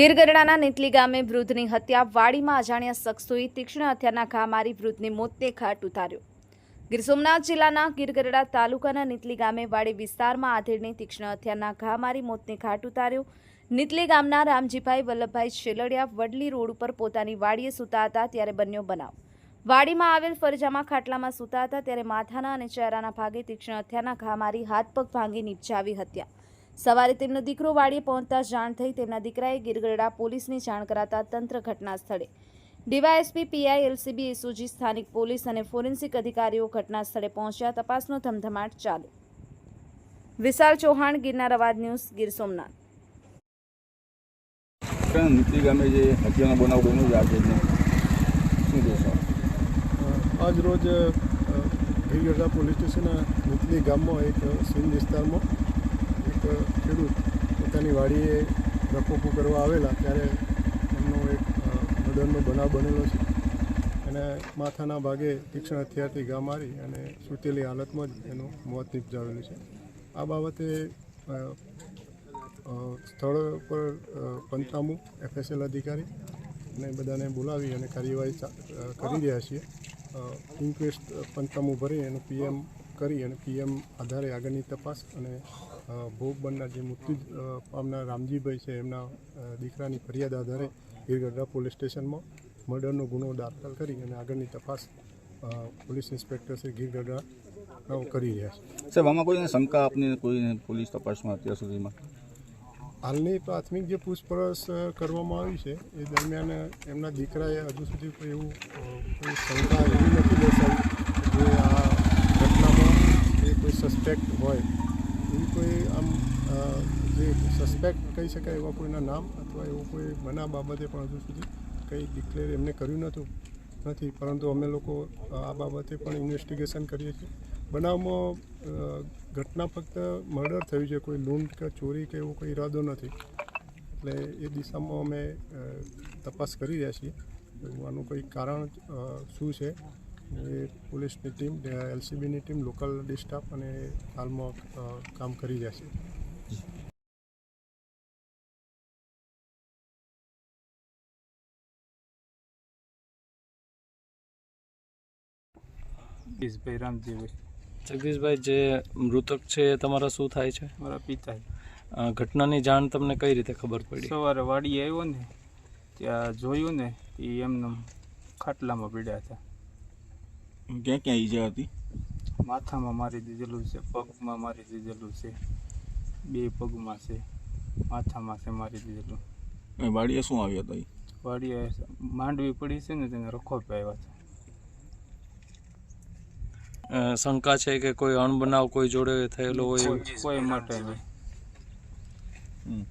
ગીર ગઢડાના નીતલી ગામે વૃદ્ધની હત્યા, વાડીમાં અજાણ્યા શખ્સોએ તીક્ષ્ણ હત્યાના ઘા મારી વૃદ્ધની મોતને ઘાટ ઉતાર્યો. ગીર સોમનાથ જિલ્લાના ગીર ગઢડા તાલુકાના નીતલી ગામે વાડી વિસ્તારમાં આધેડની તીક્ષ્ણ હત્યાના ઘા મારી મોતને ઘાટ ઉતાર્યો. નીતલી ગામના રામજીભાઈ વલ્લભભાઈ શેલડિયા વડલી રોડ ઉપર પોતાની વાડીએ સૂતા હતા ત્યારે બન્યો બનાવ. વાડીમાં આવેલ ફરજામાં ખાટલામાં સૂતા હતા ત્યારે માથાના અને ચહેરાના ભાગે તીક્ષ્ણ હત્યાના ઘા મારી હાથ પગ ભાંગી નિપજાવી હત્યા. સવારે તેમનો દીકરો વાડીએ પહોંચતા જાણ થઈ તેમના દીકરાએ ગીરગઢડા પોલીસને જાણ કરાતા તંત્ર ઘટના સ્થળે. ડીવાયએસપી પીઆઈ એલસીબી એસઓજી સ્થાનિક પોલીસ અને ફોરેન્સિક અધિકારીઓ ઘટના સ્થળે પહોંચ્યા. તપાસનો ધમધમાટ ચાલુ. વિશાલ ચૌહાણ ગીરના અવાજ ન્યૂઝ ગીર સોમનાથ. નીતિ ગામે જે હત્યાનો બનાવ બન્યો છે આજે શું કહેશો? આજ રોજ ગીરગઢડા પોલીસ સ્ટેશન નીતલી ગામમાં એક સીન વિસ્તારમાં ખેડૂત પોતાની વાડીએ રખોપું કરવા આવેલા ત્યારે એમનો એક મર્ડરનો બનાવ બનેલો છે. અને માથાના ભાગે તીક્ષ્ણ હથિયારથી ઘા મારી અને સૂતેલી હાલતમાં જ એનું મોત નિપજાવેલું છે. આ બાબતે સ્થળ પર પંચામુ એફએસએલ અધિકારી અને બધાને બોલાવી અને કાર્યવાહી કરી રહ્યા છીએ. ઇન્ક્વેસ્ટ પંચનામું ભરી એનું પીએમ કરી અને પીએમ આધારે આગળની તપાસ અને ભોગ બનનાર જે મૃત્યુ પામનાર રામજીભાઈ છે એમના દીકરાની ફરિયાદ આધારે ગીરગઢડા પોલીસ સ્ટેશનમાં મર્ડરનો ગુનો દાખલ કરી અને આગળની તપાસ પોલીસ ઇન્સ્પેક્ટર શ્રી ગીરગઢડા કરી રહ્યા છે. સાહેબ આમાં કોઈને શંકા આપની કોઈ પોલીસ તપાસમાં અત્યાર સુધીમાં? હાલની પ્રાથમિક જે પૂછપરછ કરવામાં આવી છે એ દરમિયાન એમના દીકરાએ હજુ સુધી કોઈ એવું કોઈ શંકા એવી નથી દર્શાવી કે આ ઘટનામાં એ કોઈ સસ્પેક્ટ હોય. કોઈ આમ જે સસ્પેક્ટ કહી શકાય એવા કોઈના નામ અથવા એવો કોઈ મના બાબતે પણ હજુ સુધી કંઈ ડિક્લેર એમને કર્યું નહોતું, નથી. પરંતુ અમે લોકો આ બાબતે પણ ઇન્વેસ્ટિગેશન કરીએ છીએ. બનાવમાં ઘટના ફક્ત મર્ડર થયું છે, કોઈ લૂંટ કે ચોરી કે એવો કોઈ ઈરાદો નથી. એટલે એ દિશામાં અમે તપાસ કરી રહ્યા છીએ. આનું કોઈ કારણ શું છે? એ પોલીસની ટીમ એલસીબીની ટીમ લોકલ ડિસ્ટાફ અને હાલમાં કામ કરી રહ્યા છે. જગદીશભાઈ રામજીભાઈ જગદીશભાઈ જે મૃતક છે એ તમારા શું થાય છે? મારા પિતા. ઘટનાની જાણ તમને કઈ રીતે ખબર પડી? સવારે વાડી આવ્યો ને ત્યાં જોયું ને એ એમને ખાટલામાં પીડ્યા હતા. ક્યાં ક્યાં ઈજા હતી માથામાં મારી દીધેલું છે પગમાં મારી દીધેલું છે બે પગમાં છે માથામાં છે મારી દીધેલું એ વાડીએ શું આવ્યા હતા? વાડીએ માંડવી પડી છે ને તેને રખો આવ્યા હતા શંકા છે કે કોઈ અણબનાવ કોઈ જોડે થયેલો હોય? કોઈ- કોઈ માટે નહીં હમ.